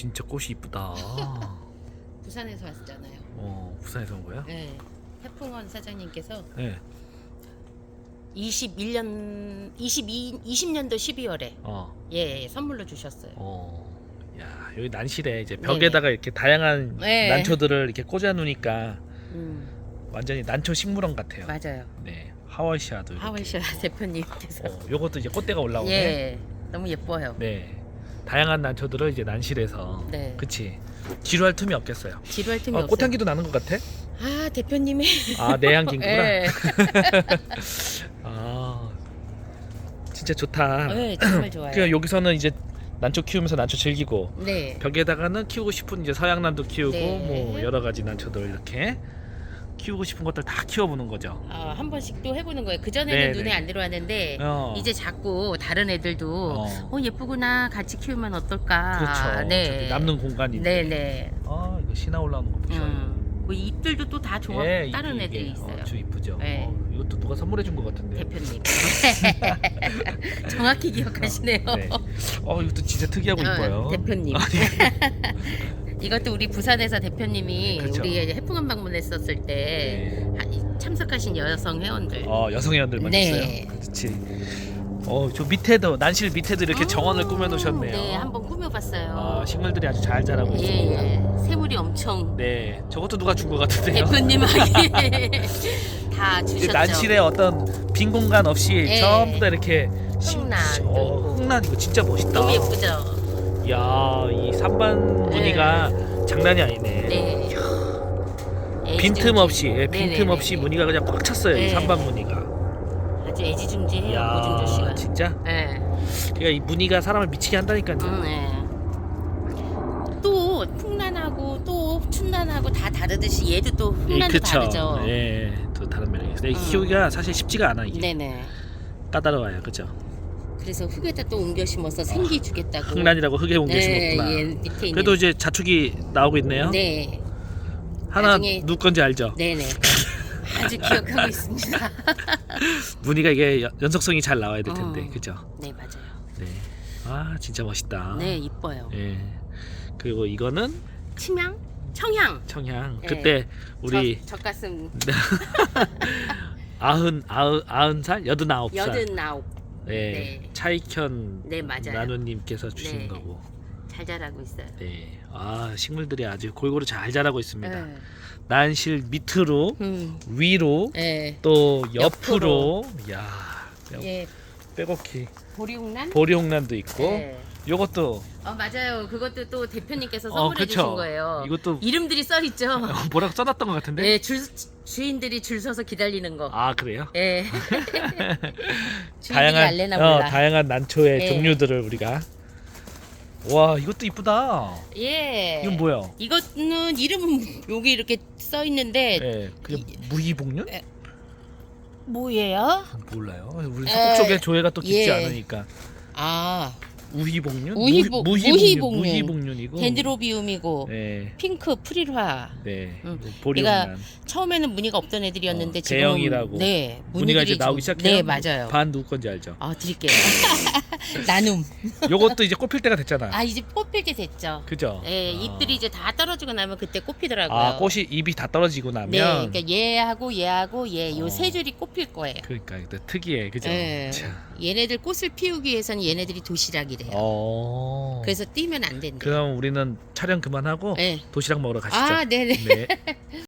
진짜 꽃이 이쁘다. 부산에서 왔잖아요. 어, 부산에서 온 거야? 네. 태풍원 사장님께서 네. 21년 22 20년도 12월에 어. 예, 선물로 주셨어요. 어. 야, 여기 난실에 이제 벽에다가 이렇게 다양한 네. 난초들을 이렇게 꽂아 놓으니까 음, 완전히 난초 식물원 같아요. 맞아요. 네. 하월시아도 이렇게. 하월시아 대표님께서 어, 요것도 이제 꽃대가 올라오네. 예, 너무 예뻐요. 네. 다양한 난초들을 이제 난실에서 네. 그치 지루할 틈이 없겠어요. 지루할 틈이 어, 없어요. 꽃향기도 나는 것 같아? 아 대표님의 아 내향기구나. 예, 아 진짜 좋다. 네, 정말 좋아요. 그 여기서는 이제 난초 키우면서 난초 즐기고 네, 벽에다가는 키우고 싶은 이제 서양난도 키우고 네. 뭐 여러 가지 난초들 이렇게 키우고 싶은 것들 다 키워보는 거죠. 아, 한 번씩 또 해보는 거예요. 그 전에는 네, 눈에 네. 안 들어왔는데 어. 이제 자꾸 다른 애들도 어. 어, 예쁘구나 같이 키우면 어떨까. 그렇죠. 네, 남는 공간인데. 네, 네. 아 이거 신화 올라오는 거 보셔요. 음, 뭐 잎들도 또다 좋아. 예, 다른 이쁘게. 애들이 있어요. 어, 저 이쁘죠. 네. 어, 이것도 누가 선물해 준 것 같은데. 대표님. 정확히 기억하시네요. 네. 어 이것도 진짜 특이하고 어, 이뻐요. 대표님. 이것도 우리 부산에서 대표님이 그쵸. 우리 해풍원 방문했었을 때 네. 하- 참석하신 여성 회원들. 어 여성 회원들만 네. 있어요. 그렇지. 어저 밑에도 난실 밑에도 이렇게 정원을 꾸며 놓으셨네요. 네, 한번 꾸며봤어요. 아 식물들이 아주 잘 자라고 예, 있습니다. 예. 새물이 엄청 네, 저것도 누가 준 것 같은데요. 대표님에게 다 이제 주셨죠. 난실에 어떤 빈 공간 없이 예. 전부 다 이렇게 심- 흑난. 어, 흑난 이거 진짜 멋있다. 너무 예쁘죠. 야, 이 산반 무늬가 장난이 아니네. 네. 빈틈 없이, 예, 빈틈 네네네. 없이 무늬가 그냥 꽉 찼어요. 이 네. 산반 무늬가. 아주 애지중지해요 고중조 씨가. 진짜? 네. 그러니까 이 무늬가 사람을 미치게 한다니까요. 음, 네. 또 풍란하고 또 춘란하고 다 다르듯이 얘도 또 예, 풍란도. 다르죠. 예, 또 다른 매력이 있어요. 음. 키우기가 사실 쉽지가 않아 이게. 네네. 까다로워요, 그죠? 그래서 흙에다 또 옮겨 심어서 생기 주겠다고. 흑란이라고 흙에 옮겨 네, 심었구나. 예, 밑에 있는. 그래도 이제 자축이 나오고 있네요. 네, 하나 나중에- 누구 건지 알죠? 네 네. 아주 기억하고 있습니다. 무늬가 이게 연- 연속성이 잘 나와야 될 텐데, 음. 그죠? 네 맞아요. 네. 아 진짜 멋있다. 네 이뻐요. 예. 그리고 이거는 침향, 청향. 청향. 네. 그때 우리 저, 젖가슴 아흔 아흔 아흔 살 여든 아홉 살. 여든 아홉 네. 네. 차익현 네, 맞아요. 나누님께서 주신 네. 거고. 잘 자라고 있어요. 네. 아 식물들이 아주 골고루 잘 자라고 있습니다. 네. 난실 밑으로 음, 위로 네. 또 옆으로. 야. 예, 빼곡히 보리홍란. 보리홍란도 있고. 네. 요것도 어 맞아요. 그것도 또 대표님께서 어, 선물해 그쵸. 주신 거예요. 이것도 이름들이 써 있죠. 뭐라고 써놨던 것 같은데. 네, 줄 주인들이 줄 서서 기다리는 거. 아 그래요? 예. 주인들이 다양한 알래나 어, 몰라. 다양한 난초의 네. 종류들을 우리가 와 이것도 이쁘다. 예. 이건 뭐야? 이거는 이름은 여기 이렇게 써 있는데 예, 그게 무희복륜? 에. 뭐예요? 몰라요. 우리 에, 서북 쪽에 조회가 또 깊지 예. 않으니까 아, 우희복륜? 우희복- 무희복륜, 무희복륜. 무희복륜 이고. 덴드로비움이고 네, 핑크 프릴화. 네. 음. 보리홍란. 처음에는 무늬가 없던 애들이었는데 어, 지금 대형이라고. 네, 무늬가 이제 무늬들이 나오기 좀- 시작해요. 네, 맞아요. 반 누구 건지 알죠? 아, 드릴게요. 나눔. 요것도 이제 꽃필 때가 됐잖아. 아, 이제 꽃필 때 됐죠. 그죠? 네, 아. 잎들이 이제 다 떨어지고 나면 그때 꽃피더라고요. 아 꽃이 잎이 다 떨어지고 나면 네, 그러니까 얘하고 얘하고 얘요 어. 세 줄이 꽃필 거예요. 그러니까 또 특이해, 그죠? 네. 자. 얘네들 꽃을 피우기 위해서는 얘네들이 도시락이래 요. 어. 그래서 뛰면 안 된대. 그럼 우리는 촬영 그만하고 네. 도시락 먹으러 가시죠. 아, 네네. 네.